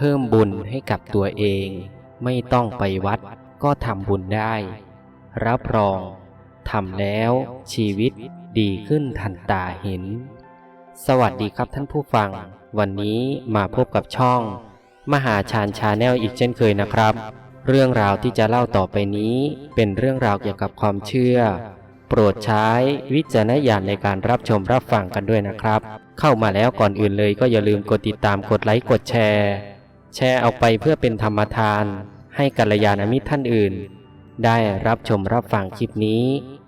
เพิ่มบุญให้กับตัวเอง ไม่ต้องไปวัดก็ทำบุญได้ รับรองทำแล้วชีวิตดีขึ้นทันตาเห็น สวัสดีครับท่านผู้ฟัง วันนี้มาพบกับช่อง มหาชาญชาแนลอีกเช่นเคยนะครับ เรื่องราวที่จะเล่าต่อไปนี้ เป็นเรื่องราวเกี่ยวกับความเชื่อ โปรดใช้วิจารณญาณในการรับชมรับฟังกันด้วยนะครับ เข้ามาแล้วก่อนอื่นเลยก็อย่าลืมกดติดตามกดไลค์กดแชร์ แชร์ออกไปเพื่อเป็นธรรมทาน ให้กัลยาณมิตรท่านอื่น ได้รับชมรับฟังคลิปนี้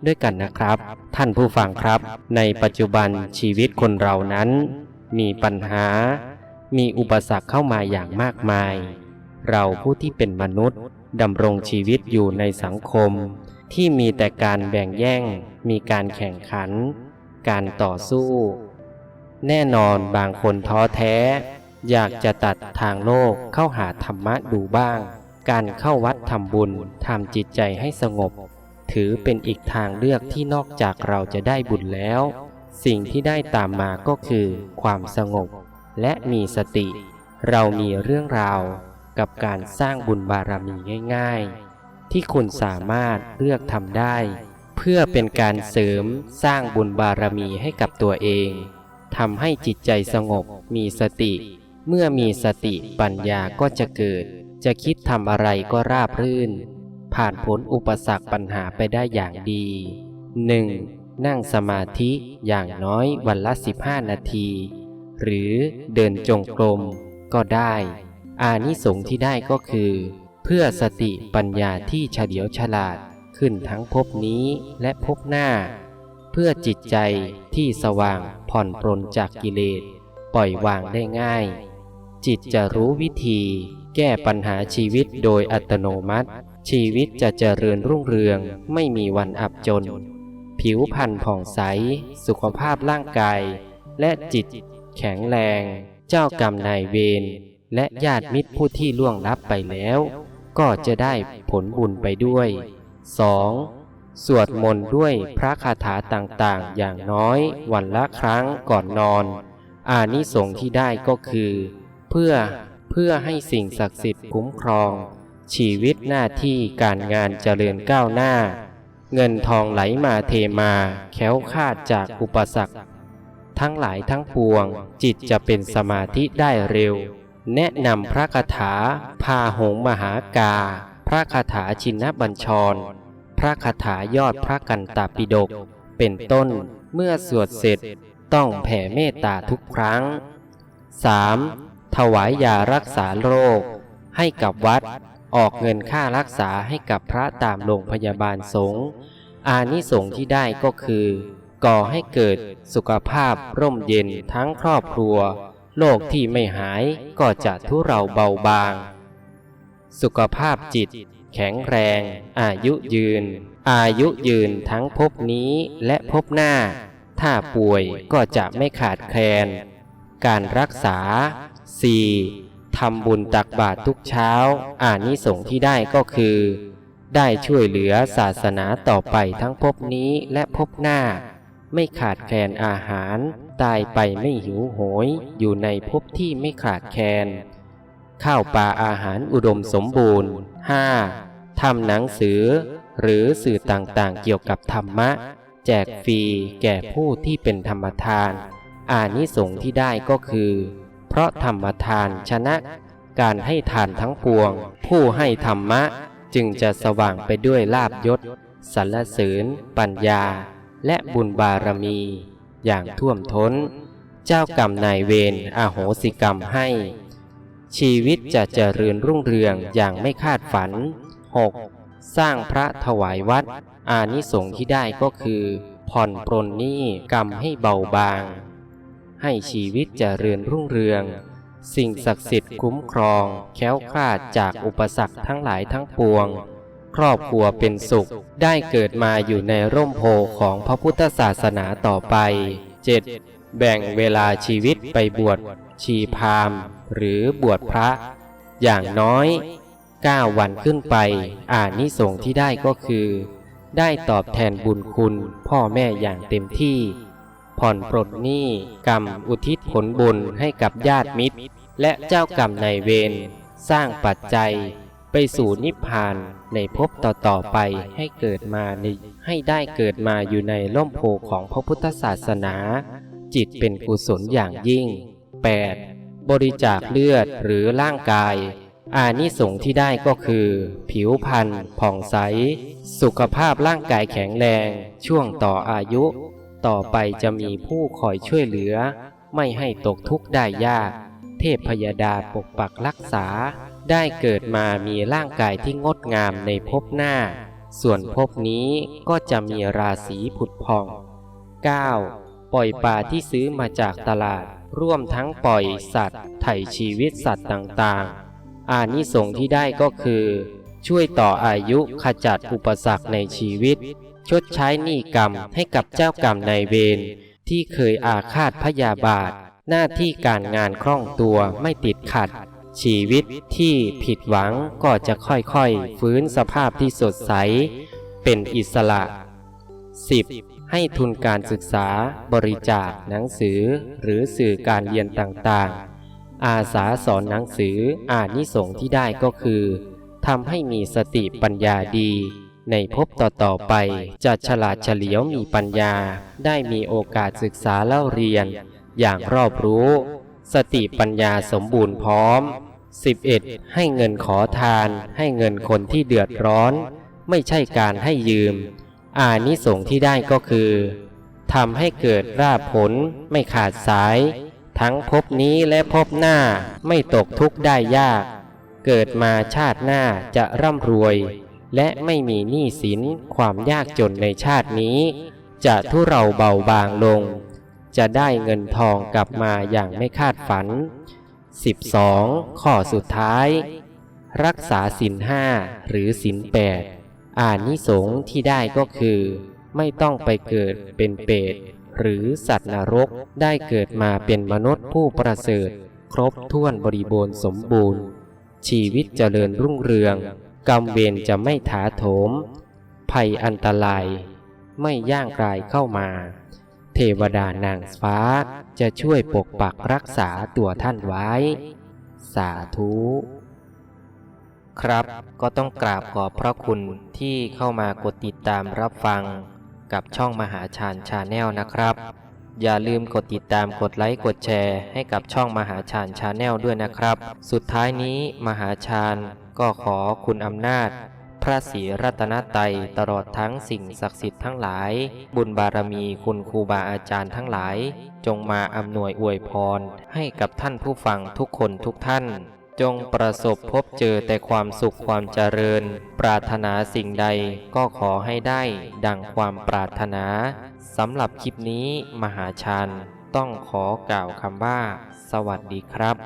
ด้วยกันนะครับ ท่านผู้ฟังครับ ในปัจจุบันชีวิตคนเรานั้น มีปัญหา มีอุปสรรคเข้ามาอย่างมากมาย เราผู้ที่เป็นมนุษย์ดำรงชีวิตอยู่ในสังคม ที่มีแต่การแบ่งแย่ง มีการแข่งขัน การต่อสู้ แน่นอนบางคนท้อแท้ อยากจะตัดทางโลกเข้าหาธรรมะดูบ้าง การเข้าวัดทำบุญทำจิตใจให้สงบ ถือเป็นอีกทางเลือกที่นอกจากเราจะได้บุญแล้ว สิ่งที่ได้ตามมาก็คือ ความสงบ และมีสติ เรามีเรื่องราวกับการสร้างบุญบารมีง่าย ๆ ที่คุณสามารถเลือกทำได้ เพื่อเป็นการเสริมสร้างบุญบารมีให้กับตัวเองทำให้จิตใจสงบมีสติ เมื่อมีสติปัญญาก็จะเกิด จะคิดทำอะไรก็ราบรื่น ผ่านพ้นอุปสรรคปัญหาไปได้อย่างดี 1. นั่งสมาธิอย่างน้อยวันละ 15 นาที หรือเดินจงกรมก็ได้ อานิสงส์ที่ได้ก็คือ เพื่อสติปัญญาที่เฉลียวฉลาดขึ้นทั้งภพนี้และภพหน้า เพื่อจิตใจที่สว่างผ่อนปรนจากกิเลส ปล่อยวางได้ง่าย จิตจะรู้วิธี แก้ปัญหาชีวิตโดยอัตโนมัติ ชีวิตจะเจริญรุ่งเรืองไม่มีวันอับจน ผิวพรรณผ่องใส สุขภาพร่างกาย และจิต แข็งแรง เจ้ากรรมนายเวรและญาติมิตรผู้ที่ล่วงลับไปแล้ว ก็จะได้ผลบุญไปด้วย 2. สวดมนต์ด้วยพระคาถาต่างๆ อย่างน้อยวันละครั้งก่อนนอน อานิสงส์ที่ได้ก็คือ เพื่อเพื่อให้สิ่งศักดิ์สิทธิ์คุ้มครอง ชีวิตหน้าที่การงานเจริญก้าวหน้า เงินทองไหลมาเทมาแค้วคาดจากอุปสรรค ทั้งหลายทั้งปวงจิตจะเป็นสมาธิได้เร็ว แนะนำพระคาถา พาหงมหากา พระคาถาชินบัญชร พระคาถายอดพระกันตาปิฎกเป็นต้นเมื่อสวดเสร็จต้องแผ่เมตตาทุกครั้ง 3. ถวายยารักษาโรค ให้กับวัด ออกเงินค่ารักษาให้กับพระตามโรงพยาบาลสงฆ์อานิสงส์ที่ได้ก็คือ ก่อให้เกิดสุขภาพร่มเย็นทั้งครอบครัว โรคที่ไม่หายก็จะทุเราเบาบาง สุขภาพจิต แข็งแรง อายุยืน อายุยืนทั้งภพนี้และภพหน้า ถ้าป่วยก็จะไม่ขาดแคลน การรักษา 4. ทำบุญตักบาตรทุกเช้า อานิสงส์ที่ได้ก็คือ ได้ช่วยเหลือศาสนาต่อไปทั้งภพนี้และภพหน้า ไม่ขาดแคลนอาหาร ตายไปไม่หิวโหย อยู่ในภพที่ไม่ขาดแคลน ข้าวปลาอาหารอุดมสมบูรณ์ 5. ทำหนังสือ หรือสื่อต่างๆเกี่ยวกับธรรมะ แจกฟรีแก่ผู้ที่เป็นธรรมทาน อานิสงส์ที่ได้ก็คือ เพราะธรรมทานชนะการให้ทานทั้งปวง ผู้ให้ธรรมะจึงจะสว่างไปด้วยลาบยศสรรเสริญ ปัญญา และบุญบารมี อย่างท่วมท้น เจ้ากรรมนายเวรอโหสิกรรมให้ ชีวิตจะเจริญรุ่งเรืองอย่างไม่คาดฝัน 6. สร้างพระถวายวัด อานิสงส์ที่ได้ก็คือ ผ่อนปรนหนี้กรรมให้เบาบาง ให้ชีวิตเจริญรุ่งเรือง สิ่งศักดิ์สิทธิ์คุ้มครอง แค้วคลาดจากอุปสรรคทั้งหลายทั้งปวง ครอบครัวเป็นสุข ได้เกิดมาอยู่ในร่มโพของพระพุทธศาสนาต่อไป 7. แบ่งเวลาชีวิตไปบวชชีพาม หรือบวชพระ อย่างน้อย 9 วันขึ้นไปอานิสงส์ที่ได้ก็คือ ได้ตอบแทนบุญคุณพ่อแม่อย่างเต็มที่ ผ่อนปลดหนี้กรรมอุทิศผลบุญให้กับญาติมิตร และเจ้ากรรมนายเวรสร้างปัจจัย ไปสู่นิพพานในภพต่อๆไปให้เกิดมาในให้ได้เกิดมาอยู่ในร่มโพของพระพุทธศาสนา จิตเป็นกุศลอย่างยิ่ง 8. บริจาคเลือดหรือร่างกาย อานิสงส์ที่ได้ก็คือ ผิวพรรณผ่องใส สุขภาพร่างกายแข็งแรง ช่วงต่ออายุ ต่อไปจะมีผู้คอยช่วยเหลือ ไม่ให้ตกทุกข์ได้ยาก เทพพยดาปกปักรักษา ได้เกิดมามีร่างกายที่งดงามในภพหน้า ส่วนภพนี้ก็จะมีราศีผุดพอง 9. ปล่อยปลาที่ซื้อมาจากตลาด ร่วมทั้งปล่อยสัตว์ ไถ่ชีวิตสัตว์ต่างๆ อานิสงส์ที่ได้ก็คือ ช่วยต่ออายุขจัดอุปสรรคในชีวิต ชดใช้หนี้กรรมให้กับเจ้ากรรมนายเวรที่เคยอาฆาตพยาบาท หน้าที่การงานคล่องตัวไม่ติดขัด ชีวิตที่ผิดหวังก็จะค่อยๆ ฟื้นสภาพที่สดใส เป็นอิสระ 10. ให้ทุนการศึกษาบริจาคหนังสือ หรือสื่อการเรียนต่างๆ อาสาสอนหนังสืออานิสงส์ที่ได้ก็คือทำให้มีสติปัญญาดี ในภพต่อๆไปจะฉลาดเฉลียวมีปัญญา ได้มีโอกาสศึกษาเล่าเรียน อย่างรอบรู้ สติปัญญาสมบูรณ์พร้อม 11. ให้เงินขอทาน ให้เงินคนที่เดือดร้อน ไม่ใช่การให้ยืม อานิสงส์ที่ได้ก็คือทำให้เกิดราบผลไม่ขาดสาย ทั้งภพนี้และภพหน้าไม่ตกทุกข์ได้ยาก เกิดมาชาติหน้าจะร่ำรวย และไม่มีหนี้สินความยากจนในชาตินี้ จะทุเราเบาบางลง จะได้เงินทองกลับมาอย่างไม่คาดฝัน 12. ข้อสุดท้าย รักษาศีลห้าหรือศีลแปดอานิสงส์ที่ได้ก็คือ ไม่ต้องไปเกิดเป็นเปรตหรือสัตว์นรกได้เกิดมาเป็นมนุษย์ผู้ประเสริฐ ครบถ้วนบริบูรณ์สมบูรณ์ ชีวิตเจริญรุ่งเรือง กรรมเวรจะไม่ถาโถม ภัยอันตราย ไม่ย่างกลายเข้ามา เทวดานางฟ้าจะช่วยปกปักรักษาตัวท่านไว้ สาธุครับก็ต้องกราบขอบพระคุณที่เข้ามากดติดตามรับฟังกับช่องมหาชาญชาแนลนะครับ อย่าลืมกดติดตามกดไลค์กดแชร์ให้กับช่องมหาชาญชาแนลด้วยนะครับ สุดท้ายนี้มหาชาญ ก็ขอคุณอำนาจ พระศรีรัตนตรัยตลอดทั้งสิ่งศักดิ์สิทธิ์ทั้งหลาย บุญบารมีคุณครูบาอาจารย์ทั้งหลาย จงมาอำนวยอวยพร ให้กับท่านผู้ฟังทุกคนทุกท่าน จงประสบพบเจอแต่ความสุขความเจริญ ปรารถนาสิ่งใดก็ขอให้ได้ ดังความปรารถนาสำหรับคลิปนี้มหาชาญต้องขอกล่าวคำว่า สวัสดีครับ